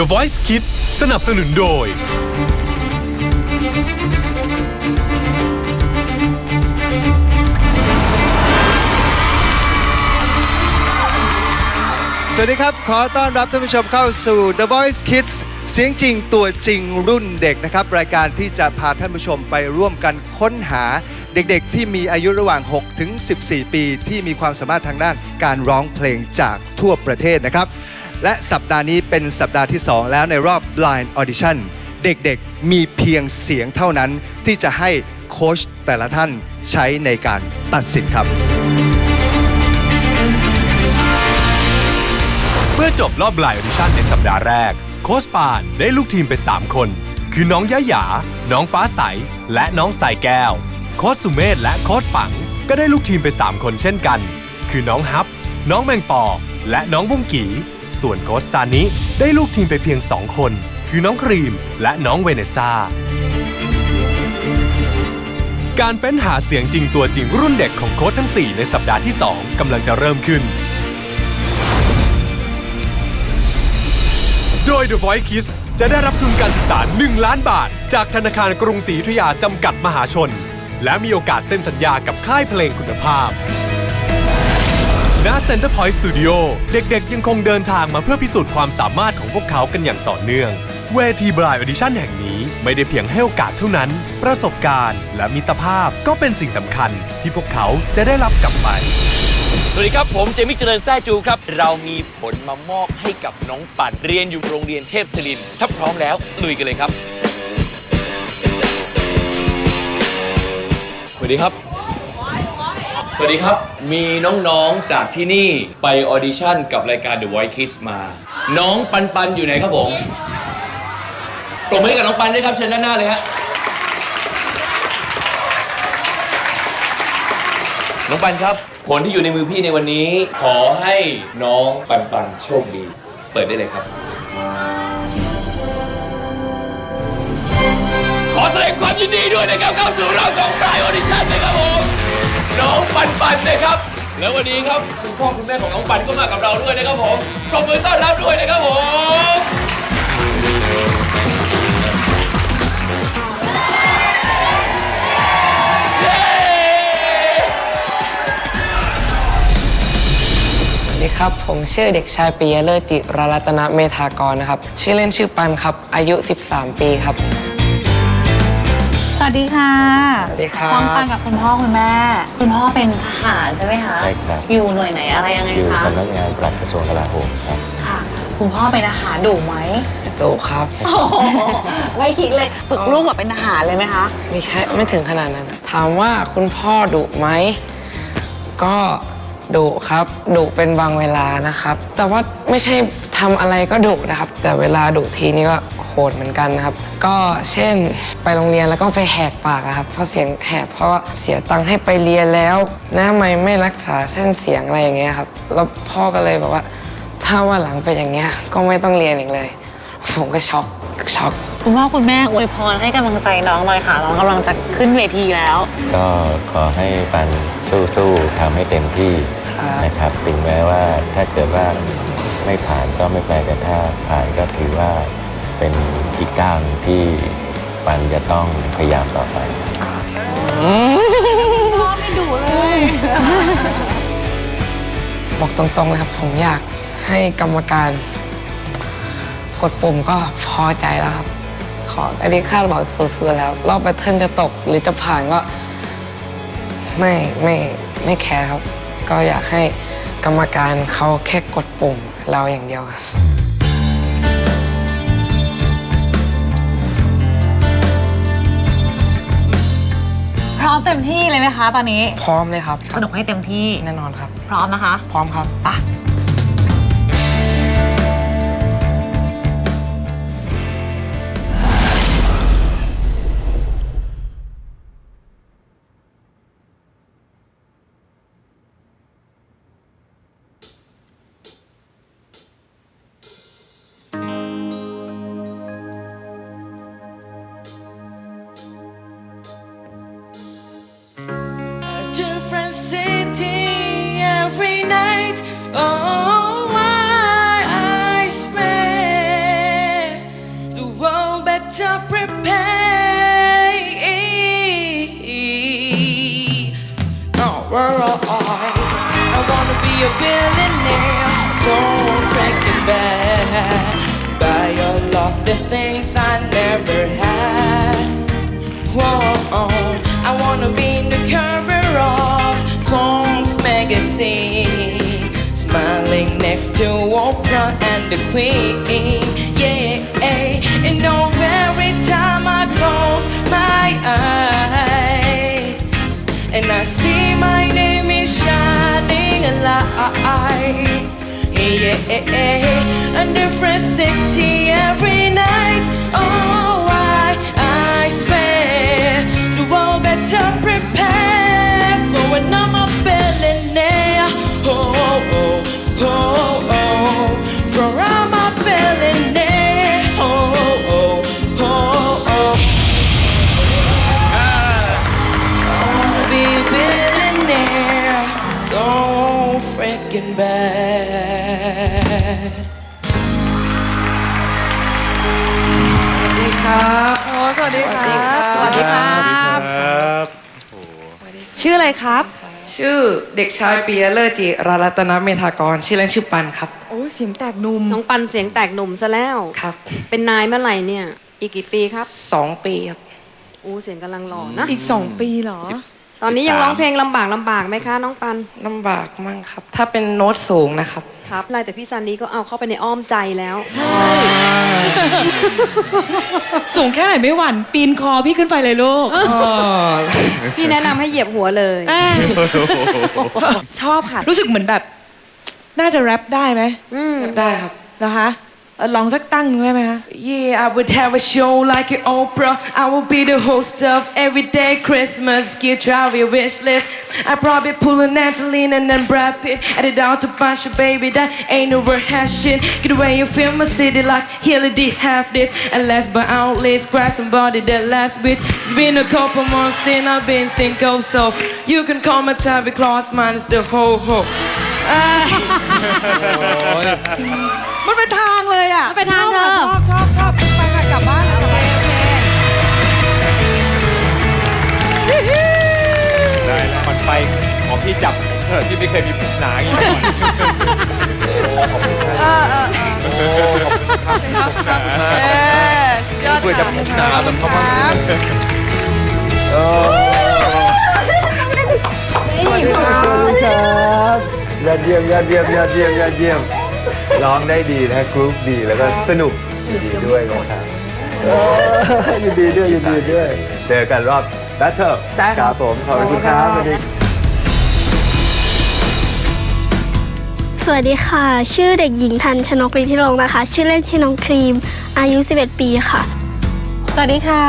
The Voice Kids สนับสนุนโดย สวัสดีครับ ขอต้อนรับท่านผู้ชมเข้าสู่ The Voice Kids เสียงจริงตัวจริงรุ่นเด็กนะครับ รายการที่จะพาท่านผู้ชมไปร่วมกันค้นหาเด็กๆ ที่มีอายุระหว่าง 6 ถึง 14 ปี ที่มีความสามารถทางด้านการร้องเพลงจากทั่วประเทศนะครับ และสัปดาห์นี้เป็นสัปดาห์ที่ 2 แล้วในรอบ Blind Audition เด็กๆมีเพียงเสียงเท่านั้นที่จะให้โค้ชแต่ละท่านใช้ในการตัดสินครับ เมื่อจบรอบไลน์ออดิชั่นในสัปดาห์แรก โค้ชปานได้ลูกทีมไป 3 คน คือน้องยะหยา น้องฟ้าใส และน้องสายแก้ว โค้ชสุเมธและโค้ชปัง ก็ได้ลูกทีมไป 3 คนเช่นกัน คือน้องฮับ น้องแมงปอ และน้องบุ้งกี ส่วนโค้ชซานิได้ลูกทีมไปเพียง 2 คน คือน้องครีมและน้องเวเนซ่า การเฟ้นหาเสียงจริงตัวจริงรุ่นเด็กของโค้ชทั้ง 4 ในสัปดาห์ที่ 2กำลังจะเริ่มขึ้น โดย The Voice Kids จะได้รับทุนการศึกษา 1 ล้านบาท จากธนาคารกรุงศรีอยุธยาจำกัดมหาชน และมีโอกาสเซ็นสัญญากับค่ายเพลงคุณภาพ ณ Center Point Studio เด็กๆ ยังคงเดินทางมาเพื่อพิสูจน์ความสามารถของพวกเขากันอย่างต่อเนื่อง เวทีบรายออดิชั่นแห่งนี้ไม่ได้เพียงให้โอกาสเท่านั้น ประสบการณ์และมิตรภาพก็เป็นสิ่งสำคัญที่พวกเขาจะได้รับกลับไป สวัสดีครับผมเจมิกเจริญแซ่จูครับ เรามีผลมามอบให้กับน้องปัดเรียนอยู่โรงเรียนเทพศิรินทร์ถ้าพร้อมแล้วลุยกันเลยครับ สวัสดีครับ สวัสดีครับ มีน้องๆจากที่นี่ไปออดิชั่นกับรายการ The Voice Kids มา น้องปันปันอยู่ไหนครับผมปรบมือให้กับน้องปันด้วยครับเชิญด้านหน้าเลยฮะ น้องปันครับ ผลที่อยู่ในมือพี่ในวันนี้ ขอให้น้องปันปันโชคดี เปิดได้เลยครับ ขอแสดงความยินดีด้วยนะครับเข้าสู่รอบของปลายออดิชั่นนะครับผม น้องปันปันนะครับ แล้ววันนี้ครับคุณพ่อคุณแม่ของน้องปันก็มากับเราด้วยนะครับผมปรบมือต้อนรับด้วยนะครับผมสวัสดีครับ ผมชื่อเด็กชายปิยะเลิศจิรรัตนเมธากรนะครับ ชื่อเล่นชื่อปันครับ อายุ 13 ปีครับ วัสดีค่ะสวัสดีครับ น้องปันกับคุณพ่อคุณแม่ คุณพ่อเป็นทหารใช่ไหมคะใช่ครับ อยู่หน่วยไหนอะไรยังไงอยู่คะสำนักงานปลัดกระทรวงกลาโหมครับค่ะ คุณพ่อเป็นทหารดุไหมโตครับโอ้โหไม่คิดเลยฝึกลูกแบบเป็นทหารเลยไหมคะไม่ใช่ไม่ถึงขนาดนั้น ถามว่าคุณพ่อดุไหมก็ ดุครับดุเป็นบางเวลานะครับ แต่ว่าไม่ใช่ทำอะไรก็ดุนะครับ แต่เวลาดุทีนี่ก็โหดเหมือนกันนะครับ ก็เช่นไปโรงเรียนแล้วก็ไปแหกปากอะครับ เพราะเสียงแหบเพราะว่าเสียตังค์ให้ไปเรียนแล้วแล้วทำไมไม่รักษาเส้นเสียงอะไรอย่างเงี้ยครับแล้วพ่อก็เลยบอกว่า ถ้าว่าหลังเป็นอย่างเงี้ยก็ไม่ต้องเรียนอีกเลย ผมก็ช็อกช็อกคุณพ่อคุณแม่อวยพรให้กำลังใจน้องหน่อยค่ะน้องกำลังจะขึ้นเวทีแล้ว ก็ขอให้ปัน สู้ๆทำให้เต็มที่ครับนะครับถึงแม้ว่าถ้าเกิดว่าไม่ผ่านก็ไม่เป็นไรแต่ถ้าผ่านก็ถือว่าเป็นอีกก้าวหนึ่งที่ปันจะต้องพยายามต่อไปบอกตรงๆเลยครับผมอยากให้กรรมการกดปุ่มก็พอใจแล้วครับ ขออันนี้คาดหวังสุดๆแล้ว รอบแบทเทิลจะตกหรือจะผ่านก็ ไม่ไม่ไม่แคร์ครับ ก็อยากให้กรรมการเขาแค่กดปุ่มเราอย่างเดียวครับพร้อมเต็มที่เลยไหมคะตอนนี้ พร้อมเลยครับ สนุกให้เต็มที่แน่นอนครับ พร้อมนะคะ พร้อมครับ different city a billionaire. So freaking bad. Buy all of the things I never had. Whoa, I wanna be in the cover of Forbes magazine, smiling next to Oprah and the Queen. Yeah, and know every time I close Yeah, a different city every night. Oh, I, I swear to all better prepare for when I'm a billionaire. Oh, oh, oh, oh, for I'm a billionaire. Oh, oh, oh, oh. I wanna be a billionaire so freaking bad. ออะไรครับ ชื่อเด็กชายปียเลิศจิรารัตนเมธากร ชื่อเล่นชื่อปันครับ โอ้เสียงแตกหนุ่มน้องปันเสียงแตกหนุ่มซะแล้ว ครับ เป็นนายเมื่อไหร่เนี่ย อีกกี่ปีครับสองปีครับ อู้เสียงกำลังหล่อนะ อีกสองปีเหรอ ตอนนี้ยังร้องเพลงลำบากลำบากไหมคะ น้องปันลำบากมั่งครับ ถ้าเป็นโน้ตสูงนะครับ ครับไรแต่พี่ซันนี้ก็เอาเข้าไปในอ้อมใจแล้วสูงแค่ไหนไม่หวั่นปีนคอพี่ขึ้นไปเลยลูกพี่แนะนำให้เหยียบหัวเลยอ่าชอบค่ะ รู้สึกเหมือนแบบ น่าจะแรปได้ไหมอืม ได้ครับนะคะเอ่อ ลองสักตั้งหนึงได้ไหมคะ Yeah, I would have a show like an Oprah. I will be the host of Everyday Christmas. Get your wish list. I probably pull an Angelina and then Brad Pitt. Added out a bunch of baby that ain't over hashing. Get away, you feel my city like Hilly D have this. And last but not least, grab somebody that last bitch. It's been a couple months since I've been single, so you can call my Chavi Claus minus the ho ho. Ah. มันเป็นทางเลยอะมันเป็นทางชอบเธอ ชอบชอบชอบไปค่ะกลับบ้านกลับบ้านได้แล้วมันไปขอพี่จับเถอะที่ไม่เคยมีผมหนาอย่างนี้มาก่อนโอ้ขอบคุณครับขอบคุณครับเออสุดยอดเพื่อจะผมหนาแบบเขาบ้างเออสวัสดีครับยอดเยี่ยมยอดเยี่ยมยอดเยี่ยมยอดเยี่ยม ร้องได้ดีนะกรุ๊ปดีแล้วก็สนุกดีด้วยนะครับเออยินดีด้วยยินดีด้วย เจอกันรอบแบทเทิลครับผมขอบคุณครับสวัสดีสวัสดีค่ะ ชื่อเด็กหญิงทันชนกฤทธิรงค์นะคะ ชื่อเล่นชื่อน้องครีม อายุ 11 ปีค่ะ สวัสดีค่ะ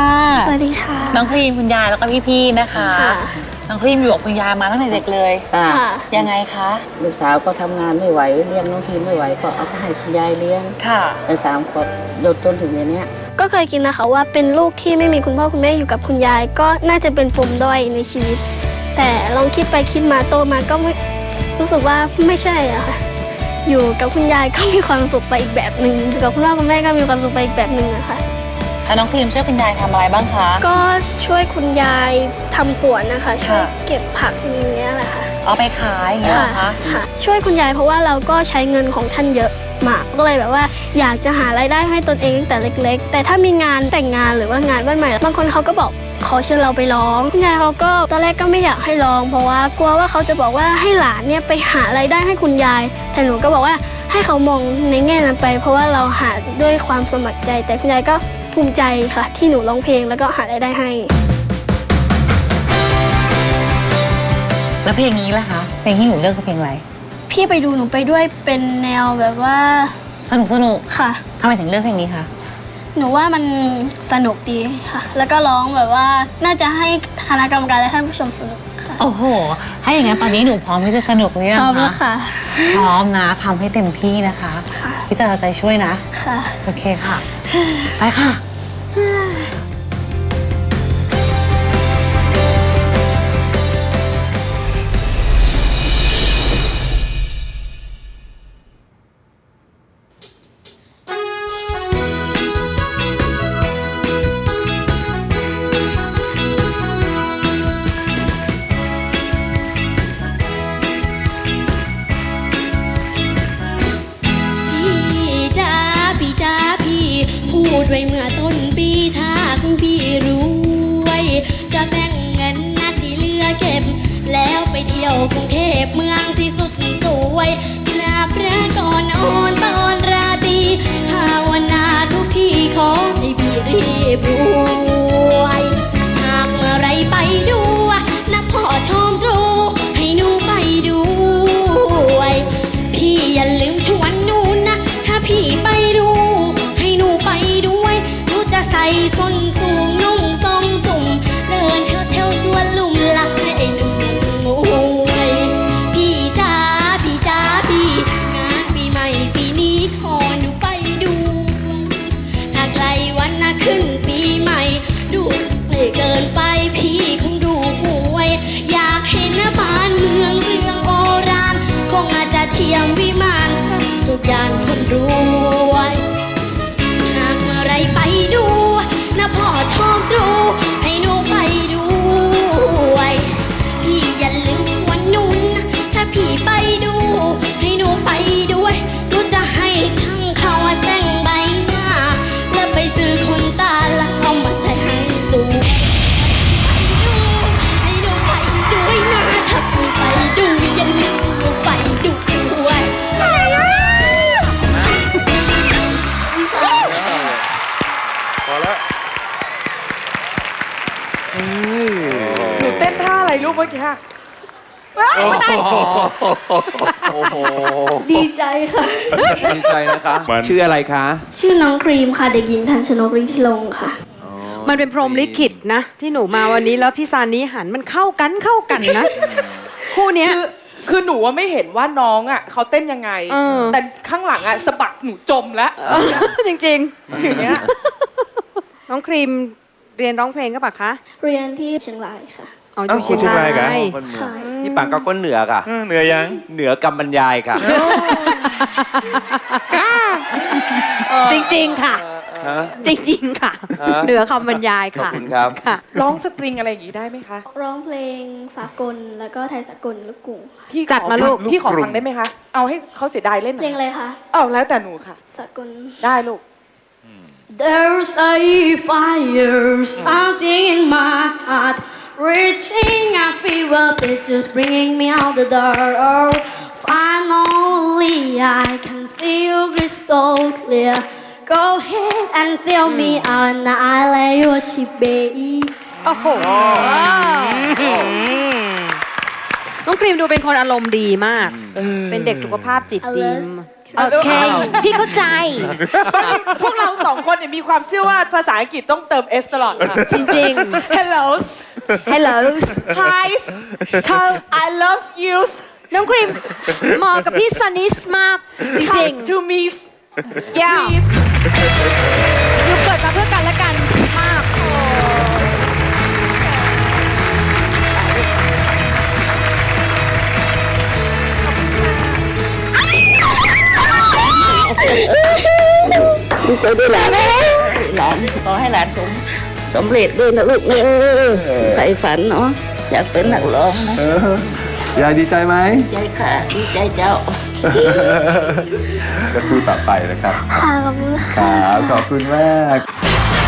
สวัสดีค่ะ น้องครีมคุณยายแล้วก็พี่ๆนะคะค่ะ น้องครีมอยู่กับคุณยายมาตั้งแต่เด็กเลยค่ะ ยังไงคะ ลูกสาวก็ทำงานไม่ไหวเลี้ยงน้องทีไม่ไหวก็เอาไปให้คุณยายเลี้ยงค่ะ แต่สามขวบโดนจนถึงอย่างเนี้ยก็เคยคิดนะคะว่าเป็นลูกที่ไม่มีคุณพ่อคุณแม่อยู่กับคุณยาย ก็น่าจะเป็นปมด้อยในชีวิต แต่ลองคิดไปคิดมาโตมาก็ไม่รู้สึกว่าไม่ใช่อะค่ะอยู่กับคุณยายก็มีความสุขไปอีกแบบหนึ่งอยู่กับคุณพ่อคุณแม่ก็มีความสุขไปอีกแบบหนึ่งอะค่ะ แล้วน้องครีมช่วยคุณยายทำอะไรบ้างคะ ก็ช่วยคุณยายทำสวนนะคะ ช่วยค่ะเก็บผักอย่างเงี้ยแหละค่ะเอาไปขายอย่างเงี้ยเหรอคะ ค่ะ ช่วยคุณยายเพราะว่าเราก็ใช้เงินของท่านเยอะมากก็เลยแบบว่า อยากจะหารายได้ให้ตนเองตั้งแต่เล็ก ๆ แต่ถ้ามีงานแต่งงานหรือว่างานบ้านใหม่บางคนเขาก็บอกขอเชิญเราไปร้องคุณยายเขาก็ตอนแรกก็ไม่อยากให้ร้อง เพราะว่ากลัวว่าเขาจะบอกว่าให้หลานเนี่ยไปหารายได้ให้คุณยาย แต่หนูก็บอกว่าให้เขามองในแง่นั้นไป เพราะว่าเราหาด้วยความสมัครใจ แต่คุณยายก็ ภูมิใจค่ะ ที่หนูร้องเพลงแล้วก็หารายได้ให้ แล้วเพลงนี้ล่ะคะเพลงที่หนูเลือกคือเพลงอะไร พี่ไปดูหนูไปด้วยเป็นแนวแบบว่าสนุกสนุกค่ะ ทำไมถึงเลือกเพลงนี้คะ หนูว่ามันสนุกดีค่ะ แล้วก็ร้องแบบว่าน่าจะให้คณะกรรมการและท่านผู้ชมสนุกค่ะโอ้โห ถ้าอย่างนั้นตอนนี้หนูพร้อมที่จะสนุกหรือยังพร้อมแล้วคะค่ะ พร้อมนะทำให้เต็มที่นะคะ ค่ะ พี่จะเอาใจช่วยนะ ค่ะ โอเคค่ะ ไปค่ะ ไว้เมื่อต้นปีถ้าคุณพี่รวย จะแบ่งเงินนาที่เหลือเก็บ แล้วไปเที่ยวกรุงเทพเมืองที่สุดสวยกราบพระก่อนอ่อนตอนราตรีภาวนาทุกที่ขอให้พี่รีบร เมื่อกี้อะว้าวโอ้ไม่ได้โหโอ้โหดีใจค่ะ ดีใจนะคะชื่ออะไรคะชื่อน้องครีมค่ะ เด็กหญิงทันชนกฤทธิลงค์ค่ะมันเป็นพรหมลิขิตนะ ที่หนูมาวันนี้แล้วพี่ซานี้หันมันเข้ากันเข้ากันนะ คู่เนี้ย คือคือหนูว่าไม่เห็นว่าน้องอะเขาเต้นยังไง เออ แต่ข้างหลังอะสะบัดหนูจมแล้วจริง อย่างเงี้ย ๆ น้องครีมเรียนร้องเพลงก็ปะคะ เรียนที่เชียงรายค่ะ อ๋ออยู่เชียงรายคนเมืองนี่ปังก็ก้นเหนือค่ะเหนือยัง เหนือกำบรรยายค่ะ จริงๆค่ะ ฮะ จริงๆค่ะ ฮะ เหนือคำบรรยายขอบค่ะคุณครับ ค่ะ ร้องสตริงอะไรอย่างงี้ได้ไหมคะร้องเพลงสากลแล้วก็ไทยสากลลูกกรุงค่ะพี่จัดขอมาลูก พี่ขอฟังได้ไหมคะ เอาให้เขาเสียดายเล่นหเพลงน่อะไรอยคะเอาแล้วแต่หนูค่ะ สากล ได้ลูก There's a fire starting in my heart, reaching a fever pitch, just bringing me out the door. Finally, I can see you crystal clear. Go ahead and sell me out, and I'll let you a ship, baby. โอ้โหน้องครีมดูเป็นคนอารมณ์ดีมาก เป็นเด็กสุขภาพจิตดีโอเค พี่เข้าใจ พวกเราสองคนเนี่ยมีความเชื่อว่าภาษาอังกฤษต้องเติม S ตลอดค่ะ จริง Hello Hello Hi เธอ I love you น้องครีมเหมาะกับพี่ซันนิสมาก จริง Come to me ๆย่า please อยู่เกิดมาเพื่อกันและกันมากดีใจด้วยหลานหลานขอให้หลานสม สำเร็จด้วยนะลูกเออใฝ่ฝันเนาะอยากเป็นนักร้องนะยายดีใจไหมใจค่ะดีใจเจ้า ก็สู้ต่อไปนะครับค่ะขอบคุณครับขอบคุณมาก Six